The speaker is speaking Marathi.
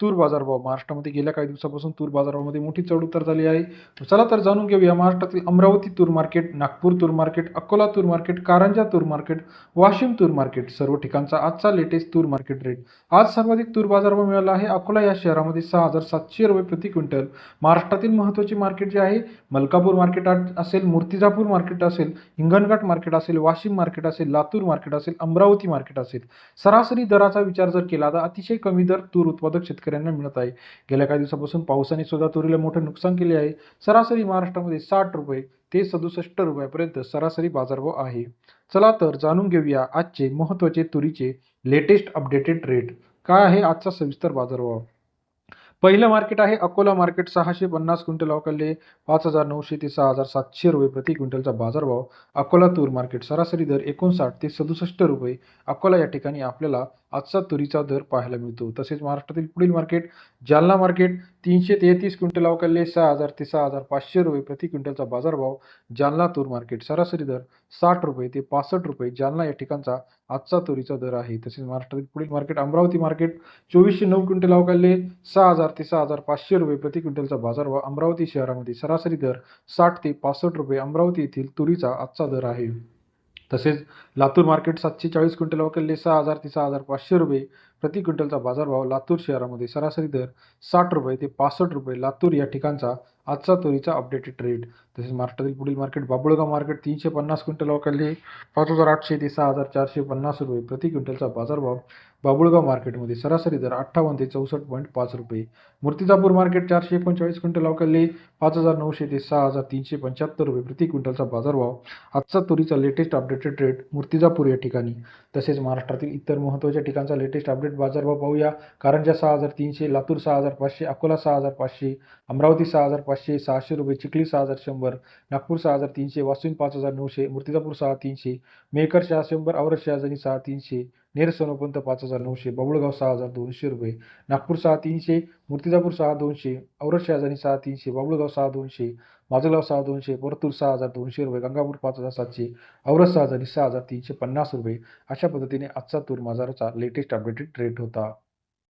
तूर बाजारभाव. महाराष्ट्रामध्ये गेल्या काही दिवसापासून तूर बाजारामध्ये मोठी चढउतार झाली आहे. चला तर जाणून घेऊया महाराष्ट्रातील अमरावती तूर मार्केट नागपूर तूर मार्केट अकोला तूर मार्केट कारंजा तूर मार्केट वाशिम तूर मार्केट सर्व ठिकाणचा आजचा लेटेस्ट तूर मार्केट रेट आज सर्वाधिक तूर बाजारभाव मिळाला आहे अकोला या शहरामध्ये सहा हजार सातशे रुपये प्रति क्विंटल. महाराष्ट्रातील महत्त्वाची मार्केट जे आहे मलकापूर मार्केट असेल मूर्तिजापूर मार्केट असेल हिंगणघाट मार्केट असेल वाशिम मार्केट असेल लातूर मार्केट असेल अमरावती मार्केट असेल. सरासरी दराचा विचार जर केला तर अतिशय कमी दर तूर उत्पादक शेतकऱ्यांना मिळत आहे. गेल्या काही दिवसापासून पावसाने सुद्धा तुरीला मोठं नुकसान केले आहे. सरासरी महाराष्ट्रामध्ये साठ रुपये ते सदुसष्ट रुपयापर्यंत सरासरी बाजारभाव आहे. चला तर जाणून घेऊया आजचे महत्त्वाचे तुरीचे लेटेस्ट अपडेटेड रेट काय आहे आजचा सविस्तर बाजारभाव? पहिलं मार्केट आहे अकोला मार्केट. सहाशे पन्नास क्विंटल अवकाले पाच हजार नऊशे ते सहा हजार सातशे रुपये प्रति क्विंटलचा बाजारभाव. अकोला तूर मार्केट. सरासरी दर एकोणसाठ ते सदुसष्ट रुपये. अकोला या ठिकाणी आपल्याला आजचा तुरीचा दर पाहायला मिळतो. तसेच महाराष्ट्रातील पुढील मार्केट जालना मार्केट. तीनशे तेहतीस क्विंटल अवकाले सहा हजार ते सहा हजार पाचशे रुपये प्रति क्विंटलचा बाजारभाव जालना तूर मार्केट. सरासरी दर साठ रुपये ते पासष्ट रुपये. जालना या ठिकाणचा आजचा तुरीचा दर आहे. तसेच महाराष्ट्रातील पुढील मार्केट अमरावती मार्केट चोवीसशे नऊ क्विंटल अवकाले सहा हजार ते सहा हजार पाचशे रुपये प्रति क्विंटलचा बाजारभाव अमरावती शहरामध्ये. सरासरी दर साठ ते पासष्ट रुपये. अमरावती येथील तुरीचा आजचा दर आहे. तसेच लातूर मार्केट सातशे चाळीस क्विंटल अवकाले सहा हजार ते सहा हजार पाचशे रुपये प्रति क्विंटलचा बाजारभाव लातूर शहरामध्ये सरासरी दर साठ रुपये ते पासष्ट रुपये. लातूर या ठिकाणचा आजचा तुरीचा अपडेटेड रेट तसेच महाराष्ट्रातील पुढील मार्केट बाबुळगाव मार्केट तीनशे पन्नास क्विंटल अवकाले. पाच हजार आठशे ते सहा हजार चारशे पन्नास रुपये प्रति क्विंटलचा बाजारभाव बाबुळगाव मार्केटमध्ये सरासरी दर अठ्ठावन्न ते चौसष्ट पॉईंट पाच रुपये. मूर्तिजापूर मार्केट चारशे एकोणचाळीस क्विंटल अवकाले. पाच हजार नऊशे ते सहा हजार तीनशे पंच्याहत्तर रुपये प्रति क्विंटलचा बाजारभाव आजचा तुरीचा लेटेस्ट अपडेटेड रेट मूर्तिजापूर या ठिकाणी. तसेच महाराष्ट्रातील इतर महत्त्वाच्या ठिकाणचा लेटेस्ट अपडेट बाजारभाव पाहूया. कारंजा सहा हजार तीनशे लातूर सहा हजार पाचशे अकोला सहा हजार पाचशे अमरावती सहा हजार पाचशे सहाशे रुपये चिखली सहा हजार शंभर नागपूर सहा हजार तीनशे वाशिम पाच हजार नऊशे मूर्तिजापूर सहा तीनशे मेकर सहा शंभर औरत शहाजानी सहा तीनशे नेर सोनोपंत पाच हजार नऊशे बाबुळगाव सहा हजार दोनशे रुपये नागपूर सहा तीनशे मूर्तिजापूर सहा दोनशे औरत शहाजानी सहा तीनशे बाबुळगाव सहा दोनशे माजलगाव सहा दोनशे परतूर सहा हजार दोनशे रुपये गंगापूर पाच हजार सातशे औरत सहा हजार सहा हजार तीनशे पन्नास रुपये. अशा पद्धतीने आजचा तूर बाजाराचा लेटेस्ट अपडेटेड रेट होता.